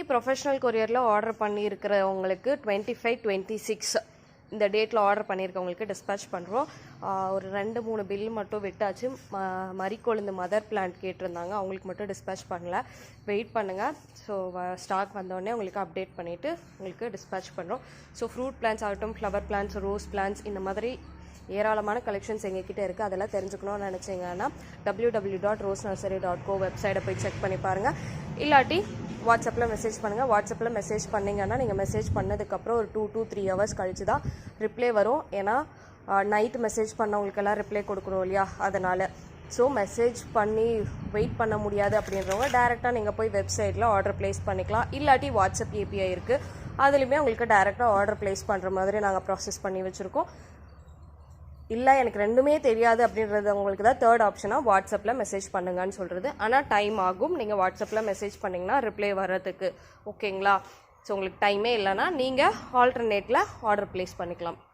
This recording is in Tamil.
இப்போதைக்கு ப்ரொஃபஷனல் கொரியரில் ஆர்டர் பண்ணியிருக்கிறவங்களுக்கு டுவெண்ட்டி ஃபைவ் டுவெண்ட்டி சிக்ஸ் இந்த டேட்டில் ஆர்டர் பண்ணியிருக்கவங்களுக்கு டிஸ்பேச் பண்ணுறோம் ஒரு ரெண்டு மூணு பில் மட்டும் விட்டாச்சு. ம மறிக்கொழுந்து மதர் பிளான்ட் கேட்டிருந்தாங்க. அவங்களுக்கு மட்டும் டிஸ்பேச் பண்ணல. வெயிட் பண்ணுங்கள் ஸோ ஸ்டாக் வந்தோடனே உங்களுக்கு அப்டேட் பண்ணிவிட்டு உங்களுக்கு டிஸ்பேச் பண்ணுறோம் ஸோ ஃப்ரூட் பிளான்ஸ் ஆகட்டும் ஃப்ளவர் பிளான்ஸ் ரோஸ் பிளான்ஸ் இந்த மாதிரி ஏராளமான கலெக்ஷன்ஸ் எங்ககிட்ட இருக்குது அதெல்லாம் தெரிஞ்சுக்கணும்னு நினச்சிங்கன்னா W W dot rose nursery dot co வெப்சைட்டை போய் செக் பண்ணி பாருங்கள் இல்லாட்டி வாட்ஸ்அப்பில் மெசேஜ் பண்ணுங்கள் வாட்ஸ்அப்பில் மெசேஜ் பண்ணிங்கன்னா நீங்கள் மெசேஜ் பண்ணதுக்கப்புறம் ஒரு டூ டூ த்ரீ ஹவர்ஸ் கழிச்சு தான் ரிப்ளை வரும். ஏன்னா நைட் மெசேஜ் பண்ணவங்களுக்கெல்லாம் ரிப்ளை கொடுக்கணும் இல்லையா? அதனால். ஸோ மெசேஜ் பண்ணி வெயிட் பண்ண முடியாது அப்படின்றவங்க டேரெக்டாக நீங்கள் போய் வெப்சைட்டில் ஆர்டர் ப்ளேஸ் பண்ணிக்கலாம். இல்லாட்டி வாட்ஸ்அப் ஏபிஐ இருக்குது அதுலேயுமே உங்களுக்கு டேரெக்டாக ஆர்டர் ப்ளேஸ் பண்ணுற மாதிரி நாங்கள் ப்ராசஸ் பண்ணி வச்சுருக்கோம். இல்லை எனக்கு ரெண்டுமே தெரியாது அப்படின்றது உங்களுக்கு தான் தேர்ட் ஆப்ஷனாக வாட்ஸ்அப்பில் மெசேஜ் பண்ணுங்கன்னு சொல்கிறது ஆனால் டைம் ஆகும். நீங்கள் வாட்ஸ்அப்பில் மெசேஜ் பண்ணிங்கன்னா ரிப்ளை வர்றதுக்கு. ஓகேங்களா ஸோ உங்களுக்கு டைமே இல்லைன்னா நீங்கள் ஆல்டர்னேட்டில் ஆர்டர் ப்ளேஸ் பண்ணிக்கலாம்.